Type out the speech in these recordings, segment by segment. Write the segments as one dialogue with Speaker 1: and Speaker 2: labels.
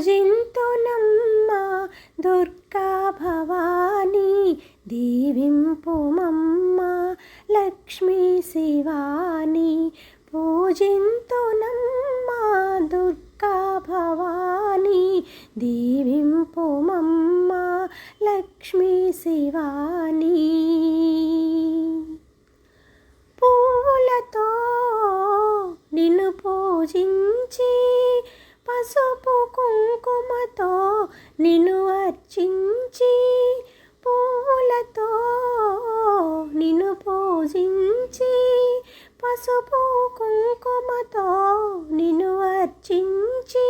Speaker 1: పూజింతునమ్మ దుర్గా భవానీ దీవింపుమమ్మ లక్ష్మీ శివాని. పూజింతునమ్మ దుర్గా భవానీ దీవింపుమమ్మ లక్ష్మీ శివాని పూలతో నిన్ను పూజించి పసుపు కుంకుమతో నిన్ను అర్చించి పూలతో నిన్ను పూజించి పసుపు కుంకుమతో నిన్ను అర్చించి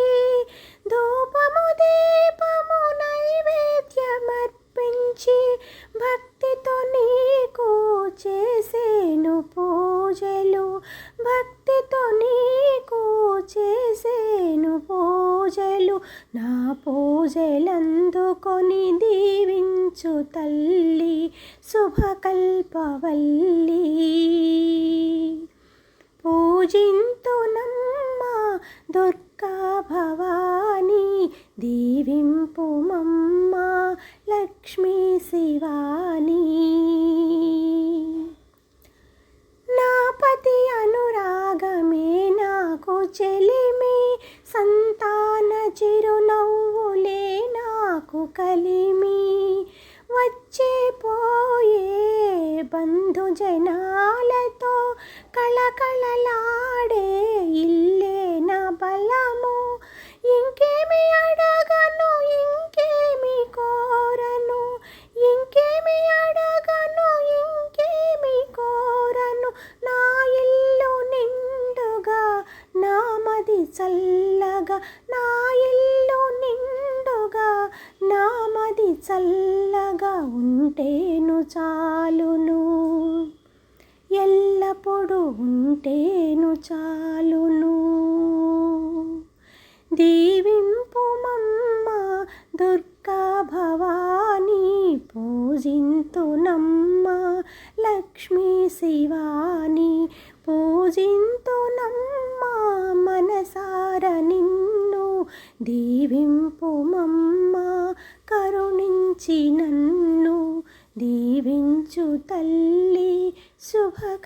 Speaker 1: నా పూజలందుకొని దీవించు తల్లి శుభకల్పవల్లి. పూజింతునమ్మ దుర్గా భవానీ దీవింపుమమ్మ లక్ష్మీ శివాని. నా పతి అనురాగమే నాకు చెలి కలిమి వచ్చే పోయే బంధు జనాలతో కళకళలాడే ఇల్లే నా బలము. ఇంకేమి అడగను ఇంకేమి కోరను. ఇంకేమి అడగను ఇంకేమి కోరను. నా ఇల్లు నిండుగా నా మది చల్లగా నా ఇల్లు నామది చల్లగా ఉంటేను చాలును. ఎల్లప్పుడూ ఉంటేను చాలును. దీవింపుమమ్మ దుర్గా భవానీ పూజింతునమ్మ లక్ష్మీ శివాని పూజింతునమ్మ మనసార నిన్ను దీవింపుమమ్మ కరుణించి నన్ను దీవించు తల్లి శుభకల్పవల్లి.